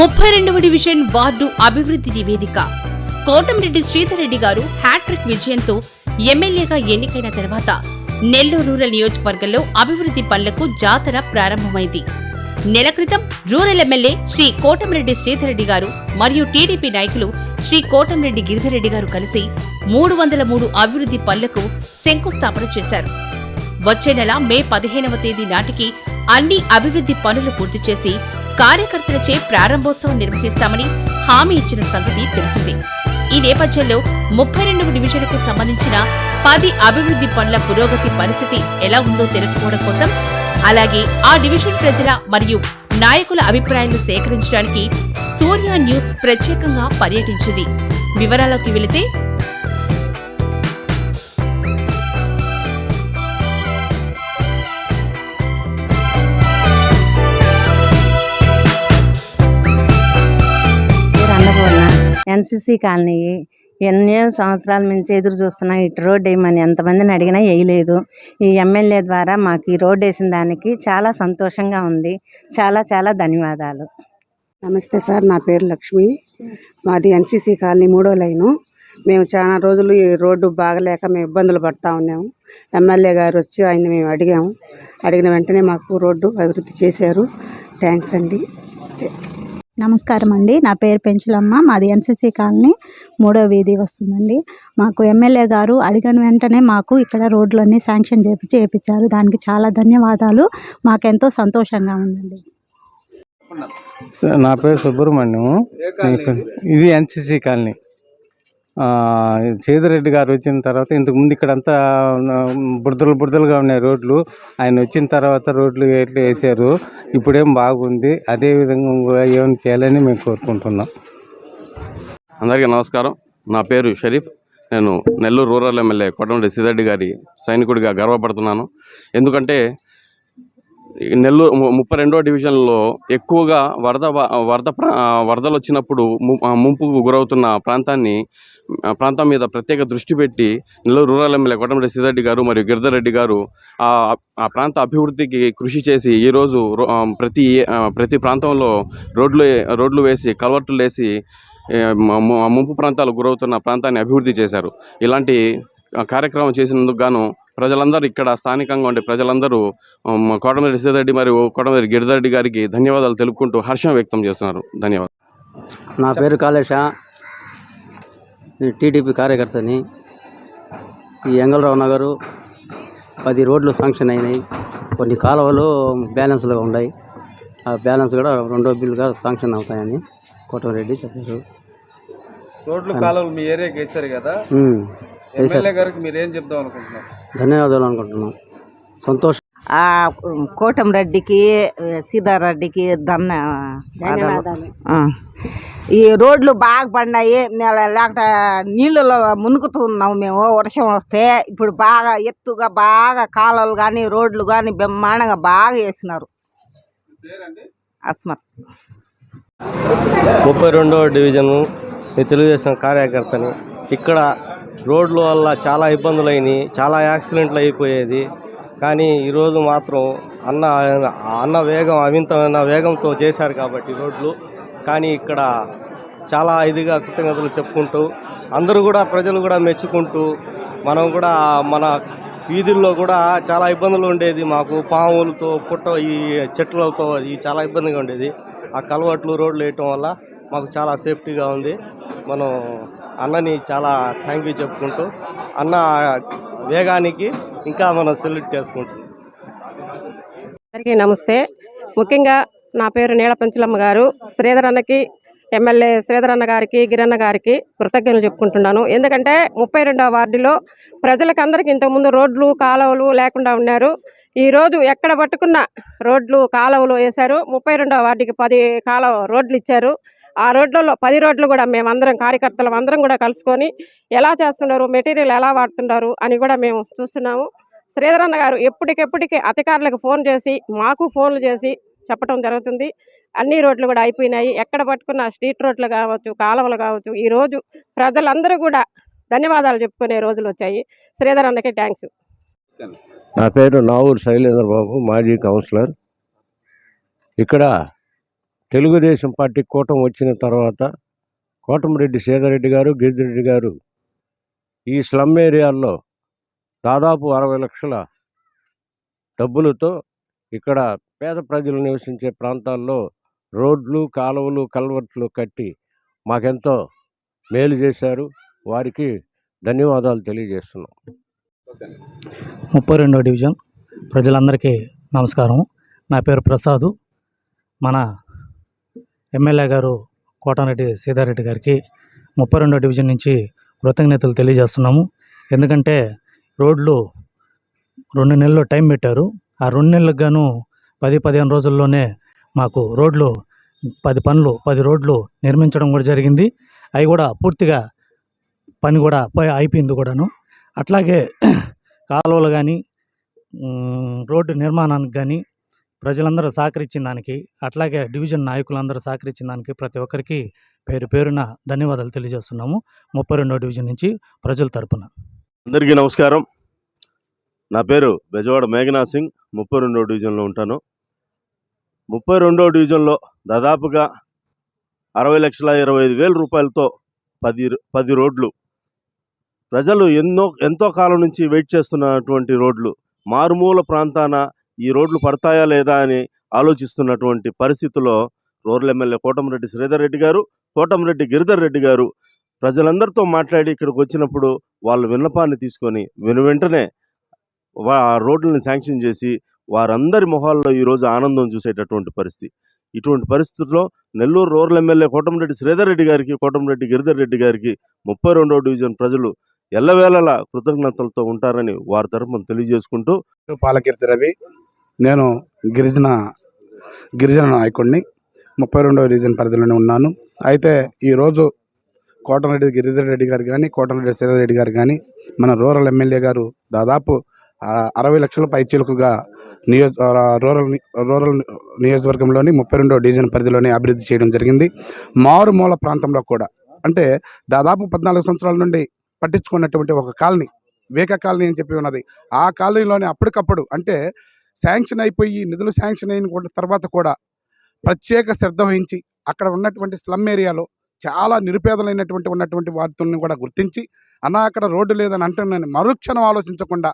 ముప్పై రెండవ division ward అభివృద్ధి నివేదిక. కోటంరెడ్డి శ్రీధరెడ్డి గారు హ్యాట్రిక్ విజయంతో ఎమ్మెల్యేగా ఎన్నికైన తర్వాత నెల్లూరు రూరల్ నియోజకవర్గంలో అభివృద్ధి పనులకు జాతర ప్రారంభమైంది. నెల క్రితం రూరల్ ఎమ్మెల్యే శ్రీ కోటంరెడ్డి శ్రీధరెడ్డి గారు మరియు టీడీపీ నాయకులు శ్రీ కోటంరెడ్డి గిరిధరెడ్డి గారు కలిసి మూడు వందల మూడు అభివృద్ధి పనులకు శంకుస్థాపన చేశారు. వచ్చే నెల మే పదిహేనవ తేదీ నాటికి అన్ని అభివృద్ధి పనులు పూర్తి చేసి కార్యకర్తలచే ప్రారంభోత్సవం నిర్వహిస్తామని హామీ ఇచ్చిన సంగతి తెలిసింది. ఈ నేపథ్యంలో ముప్పై రెండవ డివిజన్కు సంబంధించిన పది అభివృద్ధి పనుల పురోగతి పరిస్థితి ఎలా ఉందో తెలుసుకోవడం కోసం అలాగే ఆ డివిజన్ ప్రజల మరియు నాయకుల అభిప్రాయాలను సేకరించడానికి సూర్య న్యూస్ ప్రత్యేకంగా పర్యటించింది. వివరాల్లోకి వెళితే ఎన్సిసి కాలనీ ఎన్నో సంవత్సరాల నుంచి ఎదురు చూస్తున్నాం ఇటు రోడ్డు వేయమని ఎంతమందిని అడిగినా వేయలేదు. ఈ ఎమ్మెల్యే ద్వారా మాకు ఈ రోడ్డు వేసిన దానికి చాలా సంతోషంగా ఉంది. చాలా చాలా ధన్యవాదాలు. నమస్తే సార్ నా పేరు లక్ష్మి. మాది ఎన్సీసీ కాలనీ మూడో లైను. మేము చాలా రోజులు ఈ రోడ్డు బాగలేక మేము ఇబ్బందులు పడతా ఉన్నాము. ఎమ్మెల్యే గారు వచ్చి ఆయన మేము అడిగాము. అడిగిన వెంటనే మాకు రోడ్డు అభివృద్ధి చేశారు. థ్యాంక్స్ అండి. నమస్కారం అండి నా పేరు పెంచులమ్మ. మాది ఎన్సీసీ కాలనీ మూడో వీధి వస్తుందండి. మాకు ఎమ్మెల్యే గారు అడిగిన వెంటనే మాకు ఇక్కడ రోడ్లన్నీ శాంక్షన్ చేపించి చేయించారు దానికి చాలా ధన్యవాదాలు. మాకెంతో సంతోషంగా ఉందండి. నా పేరు సుబ్రహ్మణ్యం ఇది ఎన్సిసి కాలనీ. సేదిరెడ్డి గారు వచ్చిన తర్వాత ఇంతకుముందు ఇక్కడ ఇక్కడంతా బురదలు బురదలుగా ఉన్నాయి రోడ్లు. ఆయన వచ్చిన తర్వాత రోడ్లు ఎట్లా వేసారు ఇప్పుడేం బాగుంది అదేవిధంగా ఏమైనా చేయాలని మేము కోరుకుంటున్నాం. అందరికీ నమస్కారం. నా పేరు షరీఫ్. నేను నెల్లూరు రూరల్ ఎమ్మెల్యే కొట్టంరెడ్డి సిద్ధరెడ్డి గారి సైనికుడిగా గర్వపడుతున్నాను. ఎందుకంటే నెల్లూరు ము- ముప్పై రెండో డివిజన్లో ఎక్కువగా వరద వరద ప్రా- వరదలు వచ్చినప్పుడు ము- ముంపుకు గురవుతున్న ప్రాంతాన్ని ప్రాంతం మీద ప్రత్యేక దృష్టి పెట్టి నెల్లూరు రూరల్ ఎమ్మెల్యే కొట్టంరెడ్డి సిద్ధరెడ్డి గారు మరియు గిరిధర్రెడ్డి గారు ఆ ఆ ప్రాంత అభివృద్ధికి కృషి చేసి ఈరోజు ప్రతి ప్రతి ప్రాంతంలో రోడ్లు రోడ్లు వేసి కల్వర్టులు వేసి ముంపు ప్రాంతాలు గురవుతున్న ప్రాంతాన్ని అభివృద్ధి చేశారు. ఇలాంటి కార్యక్రమం చేసినందుకు గాను ప్రజలందరూ ఇక్కడ స్థానికంగా ఉండే ప్రజలందరూ కోటమిరెడ్డి సీతారెడ్డి మరియు కోటమిరెడ్డి గిరిధరెడ్డి గారికి ధన్యవాదాలు తెలుపుకుంటూ హర్షం వ్యక్తం చేస్తున్నారు. ధన్యవాదాలు. నా పేరు కాళేశ. నేను టీడీపీ కార్యకర్తని. ఈ ఎంగళరావు నగరు పది రోడ్లు శాంక్షన్ అయినాయి. కొన్ని కాలువలు బ్యాలెన్స్లో ఉన్నాయి. ఆ బ్యాలెన్స్ కూడా రెండో బిల్లుగా శాంక్షన్ అవుతాయని కోటమిరెడ్డి చెప్పారు. రోడ్లు కాలువలు మీ ఏరియాకి వేశారు కదా. ఎమ్మెల్యే గారికి మీరు ఏం చెప్దాం అనుకుంటున్నారు? ధన్యవాదాలు అనుకుంటున్నాం. సంతోషం. ఆ కోటంరెడ్డికి సీతారెడ్డికి ధన్యవాదాలు. ఆ. ఈ రోడ్లు బాగా పడినాయి. నెల- లేకపోతే నీళ్ళలో మునుగుతున్నాం మేము. వర్షం వస్తే ఇప్పుడు బాగా ఎత్తుగా బాగా కాలువలు కానీ రోడ్లు కానీ బ్రహ్మాండంగా బాగా వేసినారు. అస్మత్. ముప్పై రెండవ డివిజను నేను తెలుగుదేశం కార్యకర్తని ఇక్కడ రోడ్ల వల్ల చాలా ఇబ్బందులు అయినాయి చాలా యాక్సిడెంట్లు అయిపోయేది. కానీ ఈరోజు మాత్రం అన్న అన్న వేగం అవింతమైన వేగంతో చేశారు కాబట్టి రోడ్లు. కానీ ఇక్కడ చాలా ఇదిగా కృతజ్ఞతలు చెప్పుకుంటూ అందరూ కూడా ప్రజలు కూడా మెచ్చుకుంటూ మనం కూడా మన వీధుల్లో కూడా చాలా ఇబ్బందులు ఉండేది. మాకు పాములతో పుట్ట ఈ చెట్లతో ఈ చాలా ఇబ్బందిగా ఉండేది. ఆ కలవట్లు రోడ్లు వేయటం వల్ల మాకు చాలా సేఫ్టీగా ఉంది. మనం అన్నని చాలా థ్యాంక్ యూ చెప్పుకుంటూ అన్న వేగానికి ఇంకా మనం సెల్యూట్ చేసుకుంటాం అందరికీ నమస్తే. ముఖ్యంగా నా పేరు నీల పంచలమ్మ గారు. శ్రీధరన్నకి ఎమ్మెల్యే శ్రీధరన్న గారికి గిరన్న గారికి కృతజ్ఞతలు చెప్పుకుంటున్నాను. ఎందుకంటే ముప్పై రెండవ వార్డులో ప్రజలకందరికీ ఇంతకుముందు రోడ్లు కాలువలు లేకుండా ఉన్నారు. ఈరోజు ఎక్కడ పట్టుకున్న రోడ్లు కాలువలు వేశారు. ముప్పై రెండవ వార్డుకి పది కాలువ రోడ్లు ఇచ్చారు. ఆ రోడ్లలో పది రోడ్లు కూడా మేమందరం కార్యకర్తలు అందరం కూడా కలుసుకొని ఎలా చేస్తున్నారు మెటీరియల్ ఎలా వాడుతున్నారు అని కూడా మేము చూస్తున్నాము. శ్రీధరన్న గారు ఎప్పటికెప్పటికి అధికారులకు ఫోన్ చేసి మాకు ఫోన్లు చేసి చెప్పడం జరుగుతుంది. అన్ని రోడ్లు కూడా అయిపోయినాయి. ఎక్కడ పట్టుకున్న స్ట్రీట్ రోడ్లు కావచ్చు కాలువలు కావచ్చు ఈరోజు ప్రజలందరూ కూడా ధన్యవాదాలు చెప్పుకునే రోజులు వచ్చాయి. శ్రీధర్ అన్నకి థ్యాంక్స్. నా పేరు నావూరు శైలేంద్ర బాబు మాజీ కౌన్సిలర్. ఇక్కడ తెలుగుదేశం పార్టీ కూటమి వచ్చిన తర్వాత కోటమిరెడ్డి సేదరెడ్డి గారు గిరిజిరెడ్డి గారు ఈ స్లమ్ ఏరియాల్లో దాదాపు అరవై లక్షల డబ్బులతో ఇక్కడ పేద ప్రజలు నివసించే ప్రాంతాల్లో రోడ్లు కాలువలు కల్వర్ట్లు కట్టి మాకెంతో మేలు చేశారు. వారికి ధన్యవాదాలు తెలియజేస్తున్నాం. ముప్పై రెండో డివిజన్. ప్రజలందరికీ నమస్కారం. నా పేరు ప్రసాదు. మన ఎమ్మెల్యే గారు కోటారెడ్డి సీతారెడ్డి గారికి ముప్పై రెండో డివిజన్ నుంచి కృతజ్ఞతలు తెలియజేస్తున్నాము. ఎందుకంటే రోడ్లు రెండు నెలలు టైం పెట్టారు. ఆ రెండు నెలలకు గాను పది పదిహేను రోజుల్లోనే మాకు రోడ్లు పది పనులు పది రోడ్లు నిర్మించడం కూడా జరిగింది. అవి కూడా పూర్తిగా పని కూడా పై అయిపోయింది కూడాను. అట్లాగే కాలువలు కానీ రోడ్డు నిర్మాణానికి కానీ ప్రజలందరూ సహకరించిన దానికి అట్లాగే డివిజన్ నాయకులందరూ సహకరించిన దానికి ప్రతి ఒక్కరికి పేరు పేరున ధన్యవాదాలు తెలియజేస్తున్నాము. ముప్పై రెండో డివిజన్ నుంచి ప్రజల తరపున. అందరికీ నమస్కారం. నా పేరు బెజవాడ మేఘనా సింగ్ ముప్పై రెండో డివిజన్లో ఉంటాను. ముప్పై రెండో డివిజన్లో దాదాపుగా అరవై లక్షల ఇరవై ఐదు వేల రూపాయలతో పది పది రోడ్లు. ప్రజలు ఎన్నో ఎంతో కాలం నుంచి వెయిట్ చేస్తున్నటువంటి రోడ్లు. మారుమూల ప్రాంతాన ఈ రోడ్లు పడతాయా లేదా అని ఆలోచిస్తున్నటువంటి పరిస్థితిలో రూరల్ ఎమ్మెల్యే కోటమిరెడ్డి శ్రీధర్ రెడ్డి గారు కోటమిరెడ్డి గిరిధర్ రెడ్డి గారు ప్రజలందరితో మాట్లాడి ఇక్కడికి వచ్చినప్పుడు వాళ్ళ విన్నపాన్ని తీసుకొని వెను వెంటనే వా ఆ రోడ్లను శాంక్షన్ చేసి వారందరి మొహాల్లో ఈరోజు ఆనందం చూసేటటువంటి పరిస్థితి. ఇటువంటి పరిస్థితుల్లో నెల్లూరు రూరల్ ఎమ్మెల్యే కోటమిరెడ్డి శ్రీధర్ రెడ్డి గారికి కోటమిరెడ్డి గిరిధర్ రెడ్డి గారికి ముప్పై రెండో డివిజన్ ప్రజలు ఎల్లవేళలా కృతజ్ఞతలతో ఉంటారని వారి తరఫున తెలియజేసుకుంటూ పాలకీర్తి రవి నేను గిరిజన గిరిజన నాయకుడిని ముప్పై రెండవ రీజన్ పరిధిలోనే ఉన్నాను. అయితే ఈరోజు కోటరెడ్డి గిరిధర్ రెడ్డి గారు కానీ కోటరెడ్డి శ్రీధర్ రెడ్డి గారు కానీ మన రూరల్ ఎమ్మెల్యే గారు దాదాపు అరవై లక్షల పైచీలకుగా నియోజ రూరల్ రూరల్ నియోజకవర్గంలోని ముప్పై రెండో డివిజన్ పరిధిలోనే అభివృద్ధి చేయడం జరిగింది. మారుమూల ప్రాంతంలో కూడా. అంటే దాదాపు పద్నాలుగు సంవత్సరాల నుండి పట్టించుకున్నటువంటి ఒక కాలనీ వేక కాలనీ అని చెప్పి ఉన్నది. ఆ కాలనీలోనే అప్పటికప్పుడు అంటే శాంక్షన్ అయిపోయి నిధులు శాంక్షన్ అయిన కూడా తర్వాత కూడా ప్రత్యేక శ్రద్ధ వహించి అక్కడ ఉన్నటువంటి స్లమ్ ఏరియాలో చాలా నిరుపేదలైనటువంటి ఉన్నటువంటి వారితోని కూడా గుర్తించి అన్నా అక్కడ రోడ్డు లేదని అంటున్నాను. మరుక్షణం ఆలోచించకుండా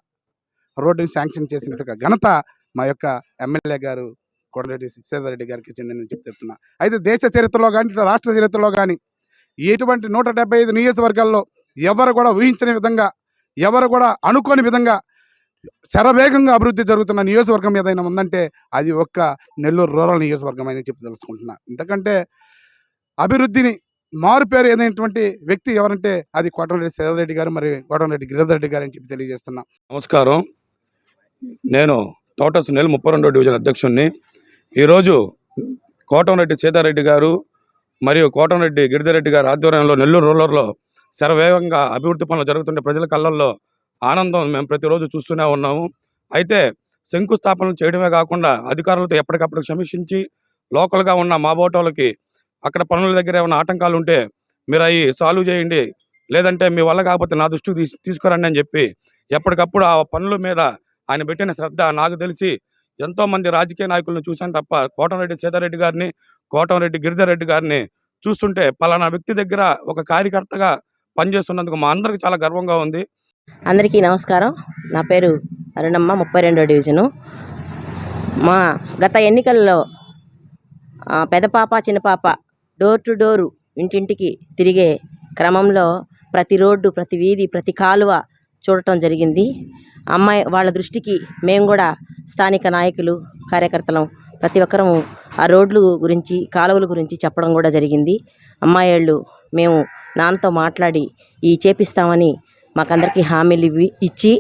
రోడ్డుని శాంక్షన్ చేసినట్టుగా ఘనత మా యొక్క ఎమ్మెల్యే గారు కోటరెడ్డి శ్రీధర్రెడ్డి గారికి చెందిన చెప్పి చెప్తున్నా. అయితే దేశ చరిత్రలో కానీ రాష్ట్ర చరిత్రలో కానీ ఎటువంటి నూట డెబ్బై ఐదు నియోజకవర్గాల్లో ఎవరు కూడా ఊహించని విధంగా ఎవరు కూడా అనుకోని విధంగా శరవేగంగా అభివృద్ధి జరుగుతున్న నియోజకవర్గం ఏదైనా ఉందంటే అది ఒక్క నెల్లూరు రూరల్ నియోజకవర్గం అని చెప్పి తెలుసుకుంటున్నా. ఎందుకంటే అభివృద్ధిని మారు పేరు ఏదైనటువంటి వ్యక్తి ఎవరంటే అది కోటమిరెడ్డి శ్రీధర్రెడ్డి గారు మరి కోటమిరెడ్డి గిరిధర్ రెడ్డి గారు అని చెప్పి తెలియజేస్తున్నా. నమస్కారం. నేను తోటస్ నెల ముప్పై రెండో డివిజన్ అధ్యక్షుడిని ఈరోజు కోటంరెడ్డి సీతారెడ్డి గారు మరియు కోటంరెడ్డి గిరిధరెడ్డి గారి ఆధ్వర్యంలో నెల్లూరు రూరల్లో శరవేగంగా అభివృద్ధి పనులు జరుగుతుంటే ప్రజల కళ్ళల్లో ఆనందం మేము ప్రతిరోజు చూస్తూనే ఉన్నాము. అయితే శంకుస్థాపనలు చేయడమే కాకుండా అధికారులతో ఎప్పటికప్పుడు సమీక్షించి లోకల్గా ఉన్న మా బోటోలకి అక్కడ పనుల దగ్గర ఏమైనా ఆటంకాలు ఉంటే మీరు అవి సాల్వ్ చేయండి. లేదంటే మీ వల్ల కాకపోతే నా దృష్టికి తీసు తీసుకురండి అని చెప్పి ఎప్పటికప్పుడు ఆ పనుల మీద ఆయన పెట్టిన శ్రద్ధ నాకు తెలిసి ఎంతోమంది రాజకీయ నాయకులను చూశాను తప్ప కోటంరెడ్డి సీతారెడ్డి గారిని కోటంరెడ్డి గిరిధర్ రెడ్డి గారిని చూస్తుంటే పలానా వ్యక్తి దగ్గర ఒక కార్యకర్తగా పనిచేస్తున్నందుకు మా అందరికి చాలా గర్వంగా ఉంది. అందరికీ నమస్కారం. నా పేరు అరుణమ్మ ముప్పై రెండో డివిజను. మా గత ఎన్నికల్లో పెద్ద పాప చిన్న పాప డోర్ టు డోరు ఇంటింటికి తిరిగే క్రమంలో ప్రతి రోడ్డు ప్రతి వీధి ప్రతి కాలువ చూడటం జరిగింది. అమ్మాయి వాళ్ళ దృష్టికి మేము కూడా స్థానిక నాయకులు కార్యకర్తలం ప్రతి ఒక్కరము ఆ రోడ్లు గురించి కాలువల గురించి చెప్పడం కూడా జరిగింది. అమ్మాయిళ్ళు మేము నాన్నతో మాట్లాడి ఈ చేపిస్తామని మాకందరికీ హామీలు ఇవి ఇచ్చి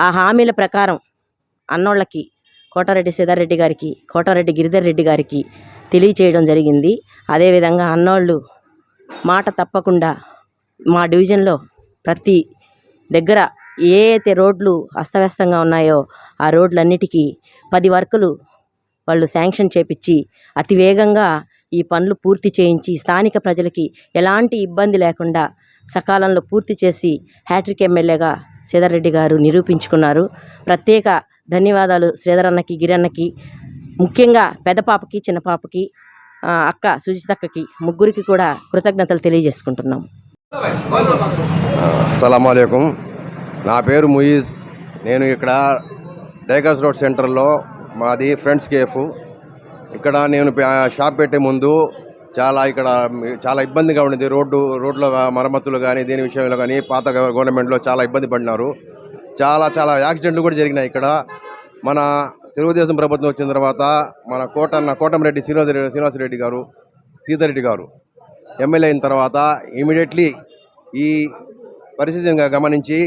ఆ హామీల ప్రకారం అన్నోళ్ళకి కోటారెడ్డి సీతారెడ్డి గారికి కోటారెడ్డి గిరిధర్ రెడ్డి గారికి తెలియచేయడం జరిగింది. అదేవిధంగా అన్నోళ్ళు మాట తప్పకుండా మా డివిజన్లో ప్రతి దగ్గర ఏ అయితే రోడ్లు అస్తవ్యస్తంగా ఉన్నాయో ఆ రోడ్లన్నిటికీ పది వర్కులు వాళ్ళు శాంక్షన్ చేపించి అతి వేగంగా ఈ పనులు పూర్తి చేయించి స్థానిక ప్రజలకి ఎలాంటి ఇబ్బంది లేకుండా సకాలంలో పూర్తి చేసి హ్యాట్రిక్ ఎమ్మెల్యేగా శ్రీధర్ గారు నిరూపించుకున్నారు. ప్రత్యేక ధన్యవాదాలు శ్రీధరన్నకి గిరన్నకి ముఖ్యంగా పెద్ద పాపకి చిన్న పాపకి అక్క సుజితక్కకి ముగ్గురికి కూడా కృతజ్ఞతలు తెలియజేసుకుంటున్నాం. సలాంకం నా పేరు ముయీజ్. నేను ఇక్కడ టైగర్స్ రోడ్ సెంటర్లో మాది ఫ్రెండ్స్ కేఫ్. ఇక్కడ నేను షాప్ పెట్టే ముందు చాలా ఇక్కడ చాలా ఇబ్బందిగా ఉండేది. రోడ్డు రోడ్ల మరమ్మతులు కానీ దీని విషయంలో కానీ పాత గవర్నమెంట్లో చాలా ఇబ్బంది పడినారు. చాలా చాలా యాక్సిడెంట్లు కూడా జరిగినాయి ఇక్కడ. మన తెలుగుదేశం ప్రభుత్వం వచ్చిన తర్వాత మన కోటన్న కోటమిరెడ్డి శ్రీనివాస శ్రీనివాసరెడ్డి గారు సీతారెడ్డి గారు ఎమ్మెల్యే అయిన తర్వాత ఇమీడియట్లీ ఈ పరిస్థితిని గమనించి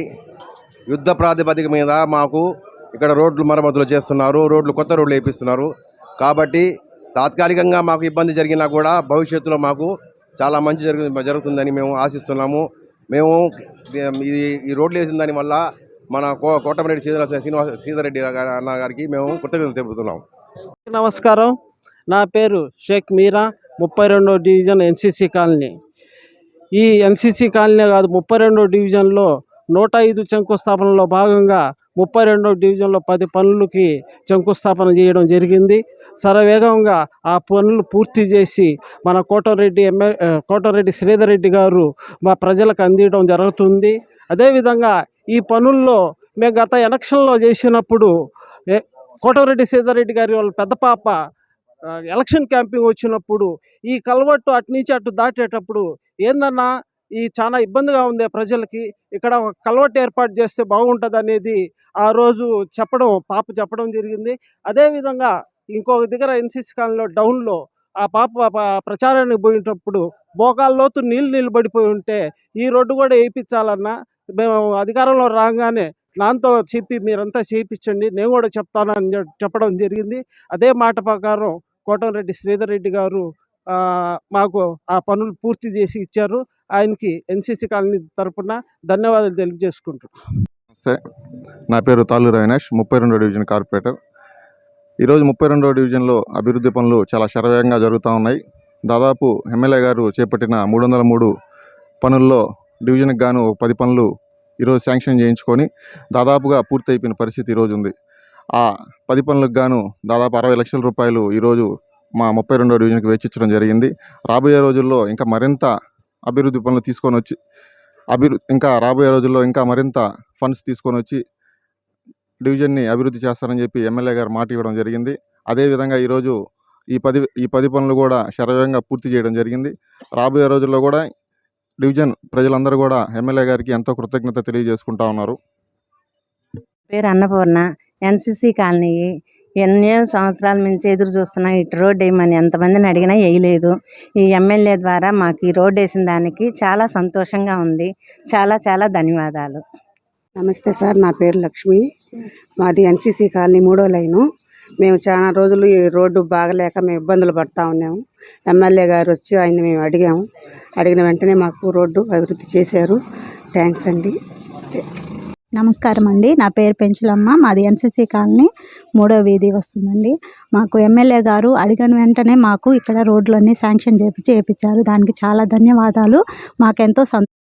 యుద్ధ ప్రాతిపదిక మీద మాకు ఇక్కడ రోడ్లు మరమ్మతులు చేస్తున్నారు. రోడ్లు కొత్త రోడ్లు వేపిస్తున్నారు. కాబట్టి తాత్కాలికంగా మాకు ఇబ్బంది జరిగినా కూడా భవిష్యత్తులో మాకు చాలా మంచి జరుగు జరుగుతుందని మేము ఆశిస్తున్నాము. మేము ఇది ఈ రోడ్లు వేసిన దానివల్ల మన కో కోటమిరెడ్డి శ్రీనివాస శ్రీనివాస సీతారెడ్డి గారి అన్న గారికి మేము కృతజ్ఞతలు తెలుపుతున్నాం. నమస్కారం. నా పేరు షేక్ మీరా ముప్పై రెండో డివిజన్ ఎన్సీసీ కాలనీ. ఈ ఎన్సీసీ కాలనీ కాదు ముప్పై రెండో డివిజన్లో నూట ఐదు శంకుస్థాపనలో భాగంగా ముప్పై రెండవ డివిజన్లో పది పనులకి శంకుస్థాపన చేయడం జరిగింది. శరవేగంగా ఆ పనులు పూర్తి చేసి మన కోటరెడ్డి ఎమ్మె కోటరెడ్డి శ్రీధర్ రెడ్డి గారు మా ప్రజలకు అందించడం జరుగుతుంది. అదేవిధంగా ఈ పనుల్లో మేము గత ఎలక్షన్లో చేసినప్పుడు కోటరెడ్డి శ్రీధర్ గారి వాళ్ళ పెద్ద పాప ఎలక్షన్ క్యాంపింగ్ వచ్చినప్పుడు ఈ కలవట్టు అటు నుంచి అటు దాటేటప్పుడు ఏందన్నా ఈ చాలా ఇబ్బందిగా ఉంది ప్రజలకి. ఇక్కడ ఒక కలవట్టు ఏర్పాటు చేస్తే బాగుంటుంది అనేది ఆ రోజు చెప్పడం పాప చెప్పడం జరిగింది. అదేవిధంగా ఇంకొక దగ్గర ఎన్సీసీ కాలంలో డౌన్లో ఆ పాప ప్రచారానికి పోయేటప్పుడు మోకాల్లోతు నీళ్ళు నిలబడిపోయి ఉంటే ఈ రోడ్డు కూడా వేయించాలన్నా మేము అధికారంలో రాగానే నాతో చెప్పి మీరంతా చేయించండి నేను కూడా చెప్తాను అని చెప్పడం జరిగింది. అదే మాట ప్రకారం కోటంరెడ్డి శ్రీధర్ రెడ్డి గారు మాకు ఆ పనులు పూర్తి చేసి ఇచ్చారు. ఆయనకి ఎన్సీసీ కాలనీ తరపున ధన్యవాదాలు తెలియజేసుకుంటున్నాను నమస్తే. నా పేరు తాలూరు అవినాష్ ముప్పై రెండో డివిజన్ కార్పొరేటర్. ఈరోజు ముప్పై రెండో డివిజన్లో అభివృద్ధి పనులు చాలా శరవేగంగా జరుగుతూ ఉన్నాయి. దాదాపు ఎమ్మెల్యే గారు చేపట్టిన మూడు వందల మూడు పనుల్లో డివిజన్కి గాను పది పనులు ఈరోజు శాంక్షన్ చేయించుకొని దాదాపుగా పూర్తి అయిపోయిన పరిస్థితి ఈరోజు ఉంది. ఆ పది పనులకు గాను దాదాపు అరవై లక్షల రూపాయలు ఈరోజు మా ముప్పై రెండో డివిజన్కి వెచ్చించడం జరిగింది. రాబోయే రోజుల్లో ఇంకా మరింత అభివృద్ధి పనులు తీసుకొని వచ్చి అభివృద్ధి ఇంకా రాబోయే రోజుల్లో ఇంకా మరింత ఫండ్స్ తీసుకొని వచ్చి డివిజన్ని అభివృద్ధి చేస్తారని చెప్పి ఎమ్మెల్యే గారు మాట ఇవ్వడం జరిగింది. అదేవిధంగా ఈరోజు ఈ పది ఈ పది పనులు కూడా శరవేగంగా పూర్తి చేయడం జరిగింది. రాబోయే రోజుల్లో కూడా డివిజన్ ప్రజలందరూ కూడా ఎమ్మెల్యే గారికి ఎంతో కృతజ్ఞత తెలియజేసుకుంటా ఉన్నారు. పేరు అన్నపూర్ణ ఎన్సిసి కాలనీ ఎన్నో సంవత్సరాల నుంచి ఎదురు చూస్తున్నాం ఇటు రోడ్డు వేయమని ఎంతమందిని అడిగినా వేయలేదు. ఈ ఎమ్మెల్యే ద్వారా మాకు ఈ రోడ్డు వేసిన దానికి చాలా సంతోషంగా ఉంది. చాలా చాలా ధన్యవాదాలు. నమస్తే సార్ నా పేరు లక్ష్మి. మాది ఎన్సీసీ కాలనీ మూడో లైను. మేము చాలా రోజులు ఈ రోడ్డు బాగలేక మేము ఇబ్బందులు పడతా ఉన్నాము. ఎమ్మెల్యే గారు వచ్చి ఆయన మేము అడిగాము. అడిగిన వెంటనే మాకు రోడ్డు అభివృద్ధి చేశారు. థ్యాంక్స్ అండి. నమస్కారం అండి నా పేరు పెంచులమ్మ. మాది ఎన్సీసీ కాలనీ మూడో వీధి వస్తుందండి. మాకు ఎమ్మెల్యే గారు అడిగిన వెంటనే మాకు ఇక్కడ రోడ్లన్నీ శాంక్షన్ చేపించి చేయించారు దానికి చాలా ధన్యవాదాలు. మాకెంతో సంతో